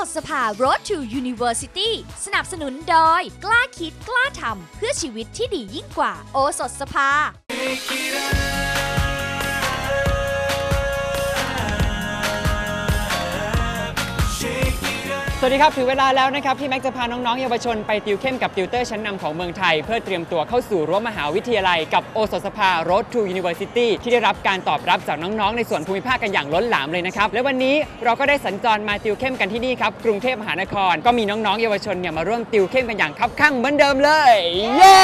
สถสภา Road to University สนับสนุนโดย กล้าคิดกล้าทำเพื่อชีวิตที่ดียิ่งกว่า โอสดสภา สวัสดีครับถึงเวลาแล้วนะครับที่แม็กจะพาน้องๆเยาวชนไปติวเข้มกับติวเตอร์ชั้นนำของเมืองไทย เพื่อเตรียมตัวเข้าสู่รั้วมหาวิทยาลัยกับโอสถสภา Road to University ที่ได้รับการตอบรับจากน้องๆ ในส่วนภูมิภาคกันอย่างล้นหลามเลยนะครับ และวันนี้เราก็ได้สัญจรมาติวเข้มกันที่นี่ครับ กรุงเทพมหานคร ก็มีน้องๆ เยาวชนเนี่ยมาร่วมติวเข้มกันอย่างคับคั่งเหมือนเดิมเลย เย้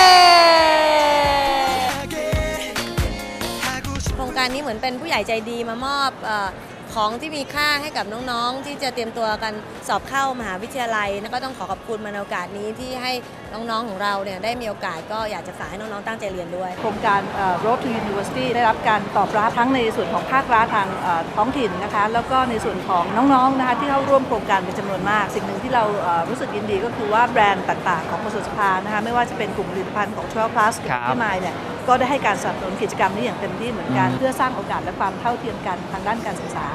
โครงการนี้เหมือนเป็นผู้ใหญ่ใจดีมามอบเออ ของที่มีค่าให้กับน้องๆ ที่จะเตรียมตัวกันสอบเข้ามหาวิทยาลัยแล้วก็ต้องขอขอบคุณมาในโอกาสนี้ที่ให้น้องๆของเราเนี่ยได้มีโอกาสก็อยากจะฝากให้น้องๆตั้งใจเรียนด้วย โครงการเอ่อ Road to University ได้รับการตอบรับทั้งในส่วนของภาครัฐทางท้องถิ่นนะคะแล้วก็ในส่วนของน้องๆนะคะที่เข้าร่วมโครงการเป็นจำนวนมาก สิ่งหนึ่งที่เรารู้สึกยินดีก็คือว่าแบรนด์ต่างๆ ของกสสภานะคะไม่ว่าจะเป็นกลุ่มผลิตภัณฑ์ของ12 plus ครับที่มาเนี่ยก็ได้ให้การสนับสนุนกิจกรรมนี้อย่างเต็มที่เหมือนกัน เพื่อสร้างโอกาสและความเท่าเทียมกันทางด้านการศึกษา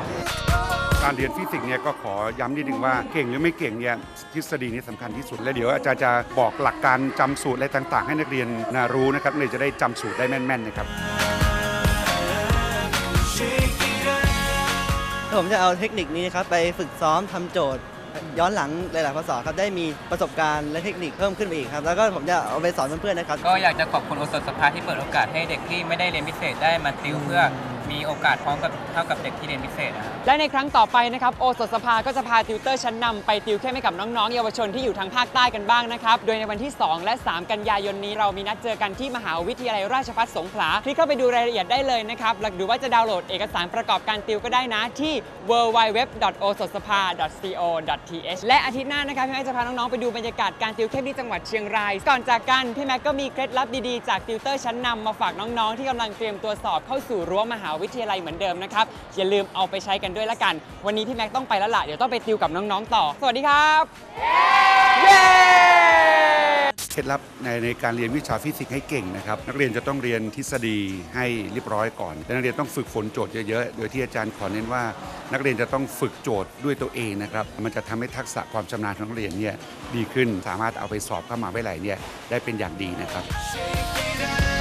การเรียนฟิสิกส์เนี่ยก็ขอย้ำนิดนึงว่าเก่งหรือไม่เก่งเนี่ยทฤษฎีนี่สำคัญที่สุด และเดี๋ยวอาจารย์จะบอกหลักการจำสูตรอะไรต่าง ๆ ให้นักเรียนนะรู้นะครับเลยจะได้จำสูตรได้แม่นๆนะครับผมจะเอาเทคนิคนี้ครับไปฝึกซ้อมทำโจทย์ ย้อนหลังหลายๆพศครับได้มีประสบการณ์และเทคนิคเพิ่มขึ้นไปอีกครับแล้วก็ผมจะเอาไปสอนเพื่อนๆนะครับก็อยากจะขอบคุณโอสถสภาที่เปิดโอกาสให้เด็กที่ไม่ได้เรียนพิเศษได้มาติวเพื่อ มีโอกาสพร้อมกับเท่ากับเด็กที่เรียนพิเศษนะครับ และในครั้งต่อไปนะครับโอสถสภาก็จะพาติวเตอร์ชั้นนำไปติวเข้มให้กับน้องๆ เยาวชนที่อยู่ทางภาคใต้กันบ้างนะครับ โดยในวันที่ 2 และ 3 กันยายนนี้เรามีนัดเจอกันที่มหาวิทยาลัยราชภัฏสงขลาคลิกเข้าไปดูรายละเอียดได้เลยนะครับหรือว่าจะดาวน์โหลดเอกสารประกอบการติวก็ได้นะที่ www.ososapa.co.th และอาทิตย์หน้านะครับพี่แม็กจะพาน้องๆไปดูบรรยากาศการติวเข้มที่จังหวัดเชียงราย ก่อนจากกันพี่แม็กก็มีเคล็ดลับดีๆจากติวเตอร์ชั้นนำมาฝากน้องๆที่กำลังเตรียมตัวสอบเข้าสู่รั้วมหาวิทยาลัยเหมือนเดิมนะครับ อย่าลืมเอาไปใช้กันด้วยละกัน วันนี้พี่แม็กต้องไปแล้วล่ะ เดี๋ยวต้องไปติวกับน้องๆต่อ สวัสดีครับเย้เคล็ดลับในในการเรียนวิชาฟิสิกส์ให้เก่งนะครับ นักเรียนจะต้องเรียนทฤษฎีให้เรียบร้อยก่อนและนักเรียนต้องฝึกฝนโจทย์เยอะๆ โดยที่อาจารย์ขอเน้นว่า นักเรียนจะต้องฝึกโจทย์ด้วยตัวเองนะครับ มันจะทำให้ทักษะความชำนาญของนักเรียนเนี่ยดีขึ้น สามารถเอาไปสอบเข้ามหาวิทยาลัยเนี่ยได้เป็นอย่างดีนะครับ Shake it up.